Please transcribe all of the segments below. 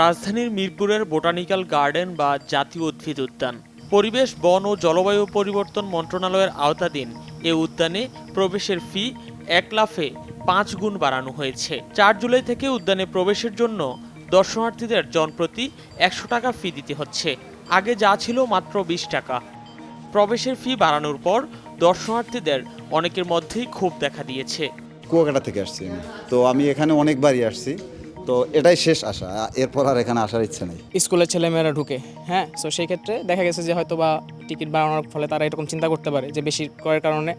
রাজধানীর মিরপুরের botanical garden বা জাতীয় উদ্ভিদ উদ্যান। পরিবেশ, বন ও জলবায়ু পরিবর্তন মন্ত্রণালয়ের আওতাধীন এ উদ্যানে প্রবেশের ফি এক লাফে পাঁচ গুণ বাড়ানো হয়েছে। চার জুলাই থেকে উদ্যানে প্রবেশের জন্য দর্শনার্থীদের জনপ্রতি একশো টাকা ফি দিতে হচ্ছে। আগে যা ছিল মাত্র বিশ টাকা। প্রবেশের ফি বাড়ানোর পর দর্শনার্থীদের অনেকের মধ্যেই ক্ষোভ দেখা দিয়েছে। কুয়াকাটা থেকে আসছি তো আমি এখানে অনেকবারই আসছি। তো এটাই শেষ আশা। এরপর আর এখানে আসার ইচ্ছে নেই। স্কুলের ছেলেমেয়েরা ঢুকে হ্যাঁ? সো সেই ক্ষেত্রে দেখা গেছে যে হয়তো বা টিকিট বাড়ানোর ফলে তারা এরকম চিন্তা করতে পারে যে বেশি ক্রয়ের কারণে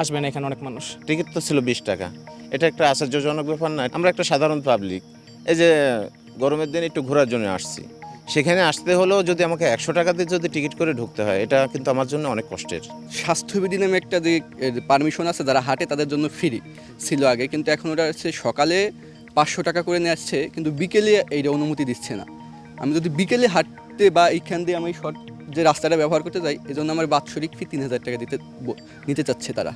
আসবে না এখানে অনেক মানুষ। টিকিট তো ছিল বিশ টাকা। এটা একটা আশ্চর্যজনক ব্যাপার না আমরা একটা সাধারণ পাবলিক এই যে গরমের দিন একটু ঘোরার জন্য আসছি। সেখানে আসতে হলেও যদি আমাকে একশো টাকা দিয়ে যদি টিকিট করে ঢুকতে হয় এটা কিন্তু আমার জন্য অনেক কষ্টের। স্বাস্থ্যবিধি নামে একটা যে পারমিশন আছে যারা হাঁটে তাদের জন্য ফ্রি ছিল আগে কিন্তু এখন ওটা হচ্ছে সকালে পাঁচশো টাকা করে নিয়ে আসছে, কিন্তু বিকেলে এইটা অনুমতি দিচ্ছে না। আমি যদি বিকেলে হাঁটতে বা এইখান দিয়ে আমি শর্ট যে রাস্তাটা ব্যবহার করতে যাই এই জন্য আমার বাৎসরিক ফি তিন হাজার টাকা দিতে নিতে চাচ্ছে তারা।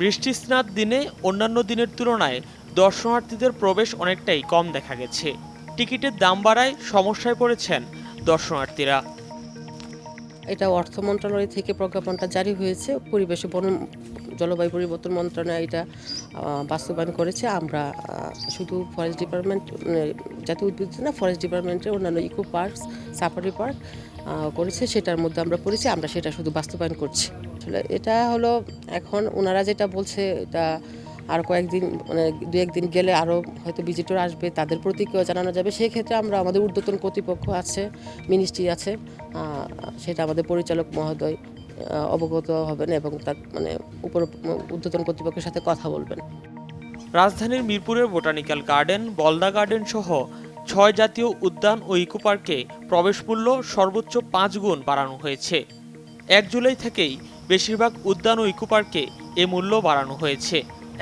বৃষ্টিস্নাত দিনে অন্যান্য দিনের তুলনায় দর্শনার্থীদের প্রবেশ অনেকটাই কম দেখা গেছে। টিকিটের দাম বাড়ায় সমস্যায় পড়েছেন দর্শনার্থীরা। এটা অর্থ মন্ত্রণালয় থেকে প্রজ্ঞাপনটা জারি হয়েছে। পরিবেশ বন, জলবায়ু পরিবর্তন মন্ত্রণালয় এটা বাস্তবায়ন করেছে। আমরা শুধু ফরেস্ট ডিপার্টমেন্ট জাতীয় উদ্ভিদ না ফরেস্ট ডিপার্টমেন্টের অন্যান্য ইকো পার্ক সাফারি পার্ক করেছে। সেটার মধ্যে আমরা পড়েছি, আমরা সেটা শুধু বাস্তবায়ন করছি। আসলে এটা হলো, এখন ওনারা যেটা বলছে, এটা আর কয়েকদিন মানে দু একদিন গেলে আরও হয়তো ভিজিটর আসবে, তাদের প্রতিক্রিয়া জানানো যাবে। সেক্ষেত্রে আমরা আমাদের ঊর্ধ্বতন কর্তৃপক্ষ আছে মিনিস্ট্রি আছে সেটা আমাদের পরিচালক মহোদয় অবগত হবেন এবং তার মানে উপর, ঊর্ধ্বতন কর্তৃপক্ষের সাথে কথা বলবেন। রাজধানীর মিরপুরের বোটানিক্যাল গার্ডেন, বলদা গার্ডেন সহ ছয় জাতীয় উদ্যান ও ইকো পার্কে প্রবেশ মূল্য সর্বোচ্চ পাঁচ গুণ বাড়ানো হয়েছে। এক জুলাই থেকেই বেশিরভাগ উদ্যান ও ইকো পার্কে এ মূল্য বাড়ানো হয়েছে।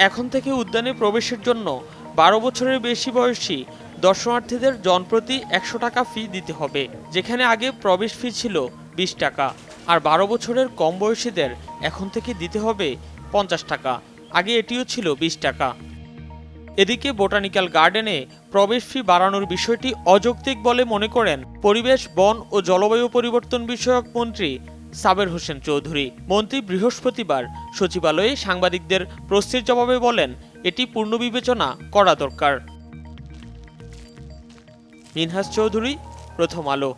এখন থেকে উদ্যানে প্রবেশের জন্য বারো বছরের বেশি বয়সী দর্শনার্থীদের জনপ্রতি একশো টাকা ফি দিতে হবে, যেখানে আগে প্রবেশ ফি ছিল বিশ টাকা, আর বারো বছরের কম বয়সীদের এখন থেকে দিতে হবে পঞ্চাশ টাকা, আগে এটিও ছিল বিশ টাকা। এদিকে বোটানিক্যাল গার্ডেনে প্রবেশ ফি বাড়ানোর বিষয়টি অযৌক্তিক বলে মনে করেন পরিবেশ, বন ও জলবায়ু পরিবর্তন বিষয়ক মন্ত্রী সাবের হোসেন চৌধুরী। মন্ত্রী বৃহস্পতিবার সচিবালয়ে সাংবাদিকদের প্রশ্নের জবাবে বলেন, এটি পুনর্বিবেচনা করা দরকার। মিনহাস চৌধুরী, প্রথম আলো।